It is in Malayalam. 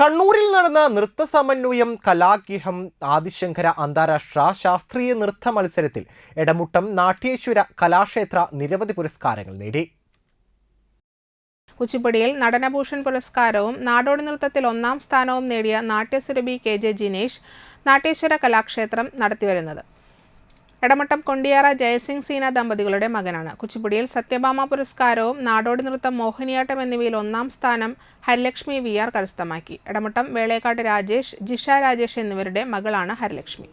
കണ്ണൂരിൽ നടന്ന നൃത്ത സമന്വയം കലാഗൃഹം ആദിശങ്കര അന്താരാഷ്ട്ര ശാസ്ത്രീയ നൃത്ത മത്സരത്തിൽ എടമുട്ടം നാട്യേശ്വര കലാക്ഷേത്ര നിരവധി പുരസ്കാരങ്ങൾ നേടി. കുച്ചിപ്പുടിയിൽ നടനഭൂഷൺ പുരസ്കാരവും നാടോടി നൃത്തത്തിൽ ഒന്നാം സ്ഥാനവും നേടിയ നാട്യസുരഭി കെ ജെ ജിനേഷ് നാട്യേശ്വര കലാക്ഷേത്രം നടത്തിവരുന്നത്. എടമട്ടം കൊണ്ടിയാറ ജയസിംഗ് സീന ദമ്പതികളുടെ മകനാണ്. കുച്ചിപ്പുടിയിൽ സത്യഭാമ പുരസ്കാരവും നാടോടി നൃത്തം മോഹിനിയാട്ടം എന്നിവയിൽ ഒന്നാം സ്ഥാനം ഹരിലക്ഷ്മി വി ആർ കരസ്ഥമാക്കി. എടമട്ടം വേളേക്കാട്ട് രാജേഷ് ജിഷ രാജേഷ് എന്നിവരുടെ മകളാണ് ഹരിലക്ഷ്മി.